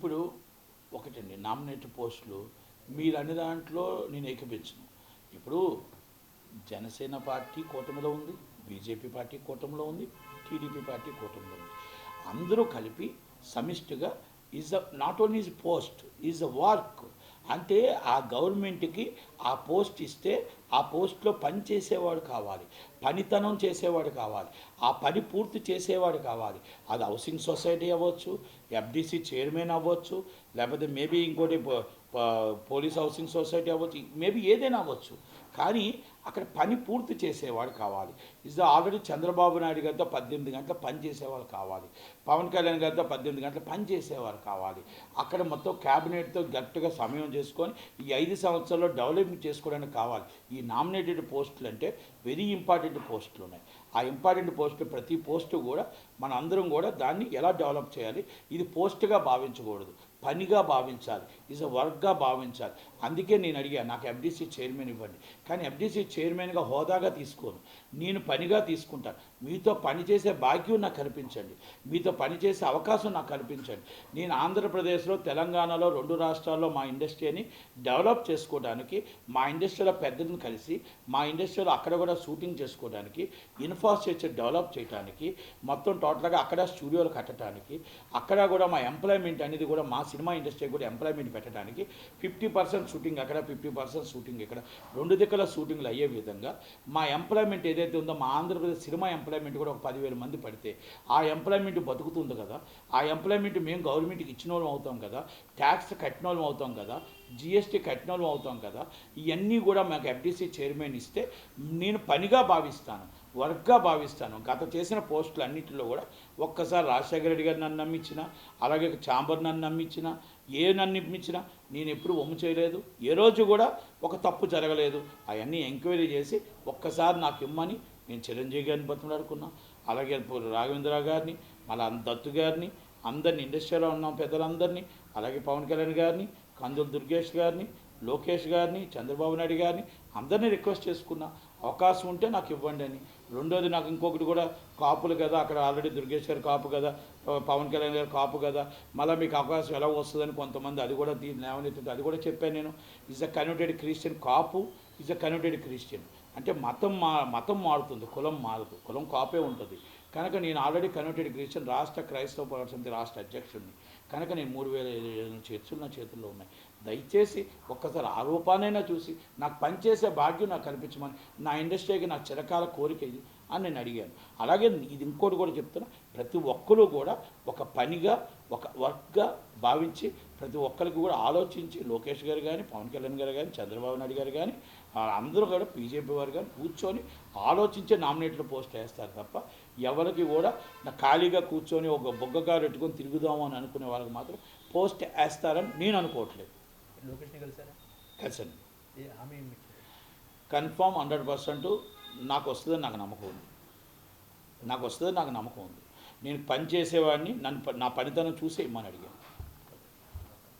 ఇప్పుడు ఒకటండి నామినేటెడ్ పోస్టులు మీరు అన్ని దాంట్లో నేను ఏకపించను ఇప్పుడు జనసేన పార్టీ కూటమిలో ఉంది బీజేపీ పార్టీ కూటమిలో ఉంది టీడీపీ పార్టీ కూటమిలో ఉంది. అందరూ కలిపి సమిష్టిగా is a not only is post is a work అంటే ఆ గవర్నమెంట్కి ఆ పోస్ట్ ఇస్తే ఆ పోస్ట్లో పని చేసేవాడు కావాలి. పనితనం చేసేవాడు కావాలి. ఆ పని పూర్తి చేసేవాడు కావాలి. అది హౌసింగ్ సొసైటీ అవ్వచ్చు ఎఫ్డిసి చైర్మన్ అవ్వచ్చు లేకపోతే మేబీ ఇంకోటి పోలీస్ హౌసింగ్ సొసైటీ అవ్వచ్చు మేబీ ఏదైనా అవ్వచ్చు. కానీ అక్కడ పని పూర్తి చేసేవాడు కావాలి. ఇస్ ఆల్రెడీ చంద్రబాబు నాయుడు గారితో పద్దెనిమిది గంటల పని చేసేవాళ్ళు కావాలి. పవన్ కళ్యాణ్ గారితో పద్దెనిమిది గంటల పని చేసేవారు కావాలి. అక్కడ మొత్తం క్యాబినెట్తో గట్టిగా సమయం చేసుకొని ఈ ఐదు సంవత్సరాల్లో డెవలప్మెంట్ చేసుకోవడానికి కావాలి. ఈ నామినేటెడ్ పోస్టులు అంటే వెరీ ఇంపార్టెంట్ పోస్టులు ఉన్నాయి. ఆ ఇంపార్టెంట్ పోస్టు ప్రతి పోస్టు కూడా మన అందరం కూడా దాన్ని ఎలా డెవలప్ చేయాలి? ఇది పోస్ట్గా భావించకూడదు. పనిగా భావించాలి. ఈజ్ అ వర్క్గా భావించాలి. అందుకే నేను అడిగాను నాకు ఎఫ్డీసీ చైర్మన్ ఇవ్వండి. కానీ ఎఫ్డీసీ చైర్మన్గా హోదాగా తీసుకోను. నేను పనిగా తీసుకుంటాను. మీతో పని చేసే భాగ్యం నాకు కల్పించండి. మీతో పని చేసే అవకాశం నాకు కల్పించండి. నేను ఆంధ్రప్రదేశ్లో తెలంగాణలో రెండు రాష్ట్రాల్లో మా ఇండస్ట్రీని డెవలప్ చేసుకోవడానికి మా ఇండస్ట్రీలో పెద్దలను కలిసి మా ఇండస్ట్రీలో అక్కడ కూడా షూటింగ్ చేసుకోవడానికి ఇన్ఫ్రాస్ట్రక్చర్ డెవలప్ చేయడానికి మొత్తం టోటల్గా అక్కడ స్టూడియోలు కట్టడానికి అక్కడ కూడా మా ఎంప్లాయ్మెంట్ అనేది కూడా మా సినిమా ఇండస్ట్రీ కూడా ఎంప్లాయ్మెంట్ పెట్టడానికి ఫిఫ్టీ పర్సెంట్ షూటింగ్ అక్కడ ఫిఫ్టీ పర్సెంట్ షూటింగ్ ఇక్కడ. రెండు దిక్కుల షూటింగ్లు అయ్యే విధంగా మా ఎంప్లాయ్మెంట్ ఏదైతే ఉందో మా ఆంధ్రప్రదేశ్ సినిమా ఎంప్లాయ్మెంట్ కూడా ఒక పదివేల మంది పడితే ఆ ఎంప్లాయ్మెంట్ బతుకుతుంది కదా. ఆ ఎంప్లాయ్మెంట్ మేము గవర్నమెంట్కి ఇచ్చిన వాళ్ళం అవుతాం కదా. ట్యాక్స్ కట్టిన వాళ్ళం అవుతాం కదా. జిఎస్టీ కట్టిన వాళ్ళం అవుతాం కదా. ఇవన్నీ కూడా మాకు ఎఫ్డీసీ చైర్మన్ ఇస్తే నేను పనిగా భావిస్తాను. వర్క్గా భావిస్తాను. గత చేసిన పోస్టులు అన్నింటిలో కూడా ఒక్కసారి రాజశేఖర రెడ్డి గారు నన్ను నమ్మించిన అలాగే చాంబర్ నన్ను నమ్మించిన ఏ నన్ను నమ్మించినా నేను ఎప్పుడు ఒమ్ము చేయలేదు. ఏ రోజు కూడా ఒక తప్పు జరగలేదు. అవన్నీ ఎంక్వైరీ చేసి ఒక్కసారి నాకు ఇమ్మని నేను చిరంజీవి గారిని బతిమలాడుకున్నా అలాగే రాఘవేంద్ర గారిని మళ్ళీ దత్తు గారిని అందరిని ఇండస్ట్రీలో ఉన్న పెద్దలందరినీ అలాగే పవన్ కళ్యాణ్ గారిని కందుల దుర్గేష్ గారిని లోకేష్ గారిని చంద్రబాబు నాయుడు గారిని అందరినీ రిక్వెస్ట్ చేసుకున్నా. అవకాశం ఉంటే నాకు ఇవ్వండి అని. రెండోది నాకు ఇంకొకటి కూడా కాపులు కదా అక్కడ ఆల్రెడీ దుర్గేష్ గారు కాపు కదా పవన్ కళ్యాణ్ గారు కాపు కదా మళ్ళీ మీకు అవకాశం ఎలా వస్తుందని కొంతమంది అది కూడా తీ లేవనెత్తుంది అది కూడా చెప్పాను నేను. Is a converted Christian Kapu is a converted Christian అంటే మతం మా మతం మారుతుంది కులం మారదు కులం కాపే ఉంటుంది. కనుక నేను ఆల్రెడీ కన్వర్టెడ్ క్రిస్టియన్ రాష్ట్ర క్రైస్తవ పోరాట సమితి రాష్ట్ర అధ్యక్షుడిని. కనుక నేను మూడు వేల ఏడు చర్చలు నా చేతుల్లో ఉన్నాయి. దయచేసి ఒక్కసారి ఆ రూపానైనా చూసి నాకు పనిచేసే భాగ్యం నాకు కనిపించమని నా ఇండస్ట్రీకి నా చిరకాల కోరిక ఇది అని నేను అడిగాను. అలాగే ఇది ఇంకోటి కూడా చెప్తున్నా ప్రతి ఒక్కరూ కూడా ఒక పనిగా ఒక వర్క్గా భావించి ప్రతి ఒక్కరికి కూడా ఆలోచించి లోకేష్ గారు కానీ పవన్ కళ్యాణ్ గారు కానీ చంద్రబాబు నాయుడు గారు కానీ అందరూ కూడా బీజేపీ వారు కానీ కూర్చొని ఆలోచించే నామినేటెడ్ పోస్ట్ వేస్తారు తప్ప ఎవరికి కూడా నా ఖాళీగా కూర్చొని ఒక బొగ్గగారు పెట్టుకొని తిరుగుదాము అని అనుకునే వాళ్ళకి మాత్రం పోస్ట్ వేస్తారని నేను అనుకోవట్లేదు. ఇచ్చారు? కన్ఫామ్ హండ్రెడ్ పర్సెంట్ నాకు వస్తుందని నాకు నమ్మకం ఉంది. నాకు వస్తుందని నాకు నమ్మకం ఉంది. నేను పని చేసేవాడిని నన్ను నా పనితనం చూసే ఇమ్మని అడిగాను.